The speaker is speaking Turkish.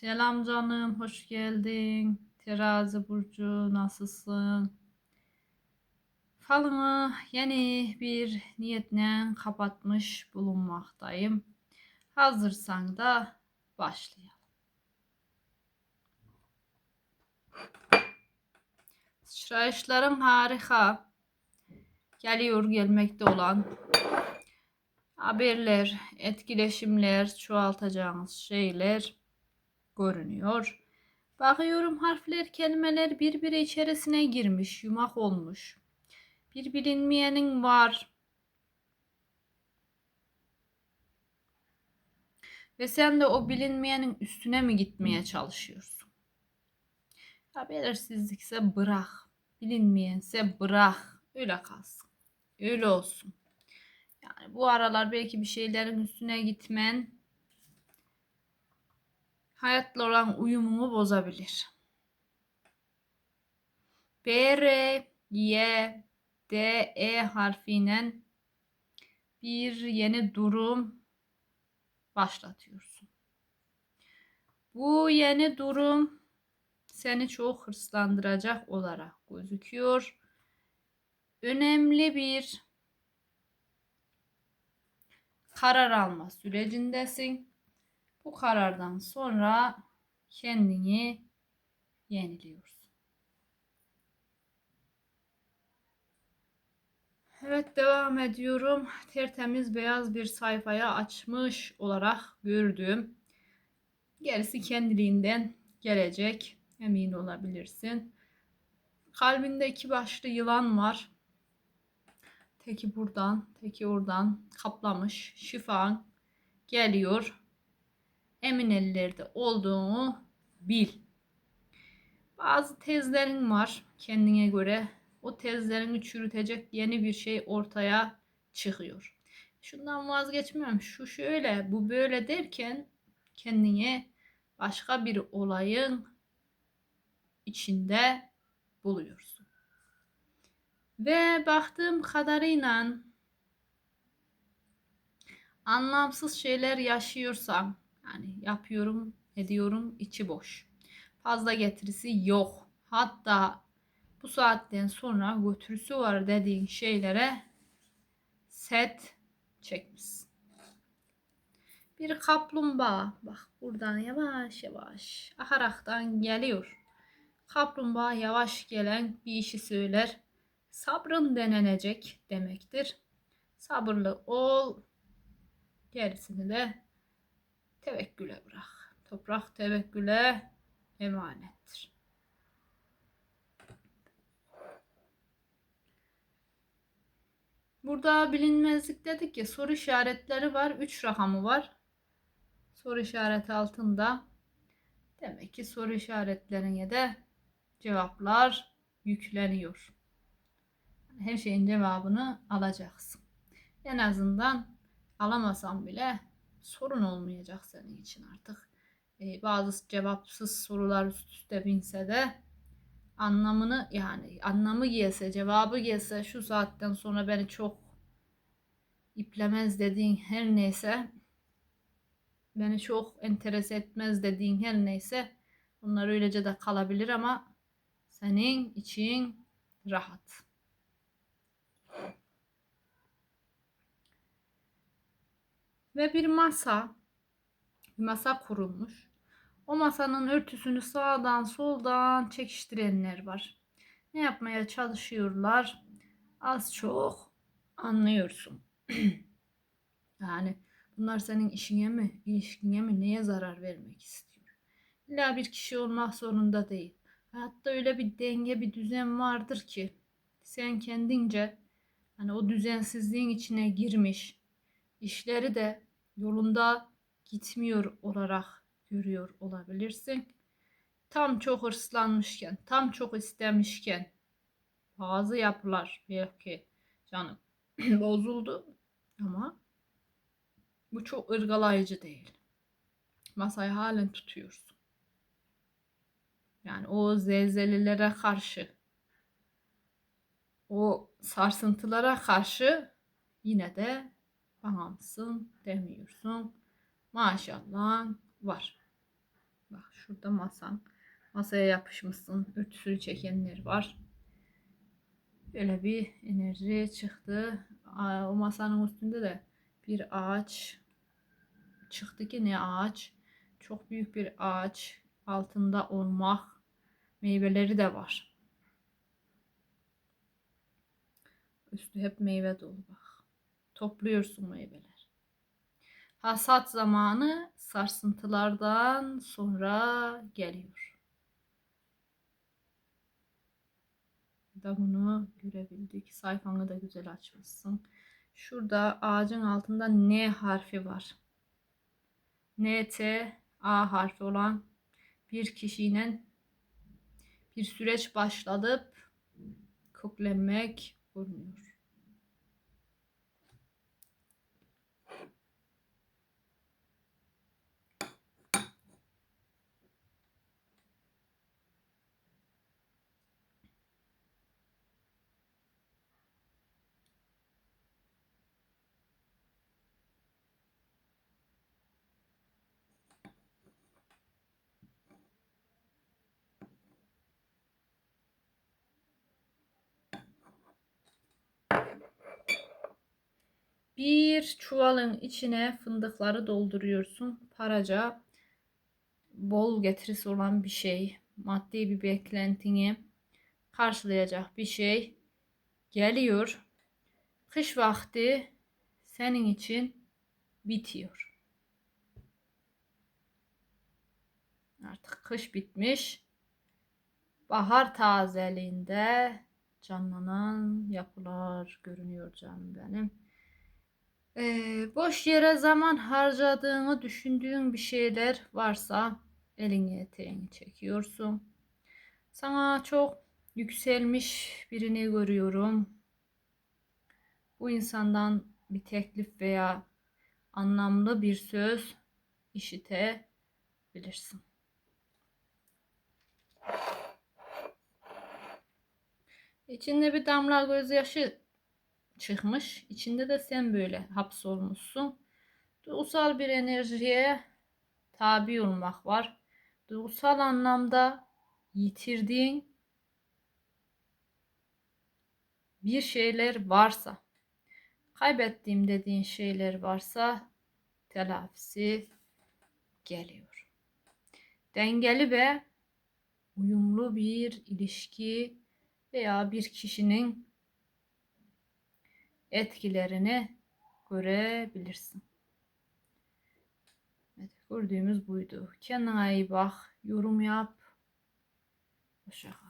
Selam canım, hoş geldin. Terazi burcu, nasılsın? Falımı yeni bir niyetle kapatmış bulunmaktayım. Hazırsan da başlayalım. Sıçrayışlarım harika. Geliyor gelmekte olan haberler, etkileşimler, çoğaltacağınız şeyler görünüyor. Bakıyorum harfler, kelimeler birbiri içerisine girmiş, yumak olmuş. Bir bilinmeyenin var. Ve sen de o bilinmeyenin üstüne mi gitmeye çalışıyorsun? Ya belirsizlikse bırak. Bilinmeyense bırak. Öyle kalsın. Öyle olsun. Yani bu aralar belki bir şeylerin üstüne gitmen hayatla olan uyumunu bozabilir. B, R, Y, D, E harfiyle bir yeni durum başlatıyorsun. Bu yeni durum seni çok hırslandıracak olarak gözüküyor. Önemli bir karar alma sürecindesin. Bu karardan sonra kendini yeniliyorsun. Evet devam ediyorum. Tertemiz beyaz bir sayfaya açmış olarak gördüm. Gerisi kendiliğinden gelecek. Emin olabilirsin. Kalbinde iki başlı yılan var. Teki buradan, teki oradan kaplamış. Şifan geliyor. Emin ellerde olduğunu bil. Bazı tezlerin var kendine göre. O tezlerini çürütecek yeni bir şey ortaya çıkıyor. Şundan vazgeçmiyorum. Şu şöyle, bu böyle derken kendine başka bir olayın içinde buluyorsun. Ve baktığım kadarıyla anlamsız şeyler yaşıyorsam yani yapıyorum, ediyorum, içi boş. Fazla getirisi yok. Hatta bu saatten sonra götürüsü var dediğin şeylere set çekmişsin. Bir kaplumbağa bak buradan yavaş yavaş aharaktan geliyor. Kaplumbağa yavaş gelen bir işi söyler. Sabrın denenecek demektir. Sabırlı ol. Gerisini de tevekküle bırak. Toprak tevekküle emanettir. Burada bilinmezlik dedik ya soru işaretleri var. 3 rakamı var. Soru işareti altında. Demek ki soru işaretlerine de cevaplar yükleniyor. Her şeyin cevabını alacaksın. En azından alamasam bile sorun olmayacak senin için artık. Ee, bazı cevapsız sorular üst üste binse de anlamını yani anlamı gelse cevabı gelse şu saatten sonra beni çok iplemez dediğin her neyse beni çok enteres etmez dediğin her neyse bunlar öylece de kalabilir ama senin için rahat. Ve bir masa, bir masa kurulmuş. O masanın örtüsünü sağdan soldan çekiştirenler var. Ne yapmaya çalışıyorlar? Az çok anlıyorsun. yani bunlar senin işine mi, ilişkine mi, neye zarar vermek istiyor? İlla bir kişi olmak zorunda değil. Hatta öyle bir denge, bir düzen vardır ki sen kendince hani o düzensizliğin içine girmiş, işleri de yolunda gitmiyor olarak görüyor olabilirsin. Tam çok hırslanmışken, tam çok istemişken bazı yapılar belki canım bozuldu ama bu çok ırgalayıcı değil. Masayı halen tutuyorsun. Yani o zelzelelere karşı o sarsıntılara karşı yine de bana mısın demiyorsun. Maşallah var. Bak şurada masan. Masaya yapışmışsın. Örtüsünü çekenler var. Böyle bir enerji çıktı. O masanın üstünde de bir ağaç çıktı ki ne ağaç? Çok büyük bir ağaç. Altında olmak meyveleri de var. Üstü hep meyve dolu bak. Topluyorsun meyveler. Hasat zamanı sarsıntılardan sonra geliyor. Da bunu görebildik. Sayfanı da güzel açmışsın. Şurada ağacın altında N harfi var. NT A harfi olan bir kişiyle bir süreç başladıp köklenmek görünüyor. Bir çuvalın içine fındıkları dolduruyorsun. Paraca bol getirisi olan bir şey, maddi bir beklentini karşılayacak bir şey geliyor. Kış vakti senin için bitiyor. Artık kış bitmiş. Bahar tazeliğinde canlanan yapılar görünüyor canım benim. Ee, boş yere zaman harcadığını düşündüğün bir şeyler varsa elini eteğini çekiyorsun. Sana çok yükselmiş birini görüyorum. Bu insandan bir teklif veya anlamlı bir söz işitebilirsin. İçinde bir damla gözyaşı çıkmış. İçinde de sen böyle hapsolmuşsun. Duygusal bir enerjiye tabi olmak var. Duygusal anlamda yitirdiğin bir şeyler varsa, kaybettiğim dediğin şeyler varsa telafisi geliyor. Dengeli ve uyumlu bir ilişki veya bir kişinin etkilerini görebilirsin. Evet, gördüğümüz buydu. Kendine iyi bak, yorum yap. Hoşça kal.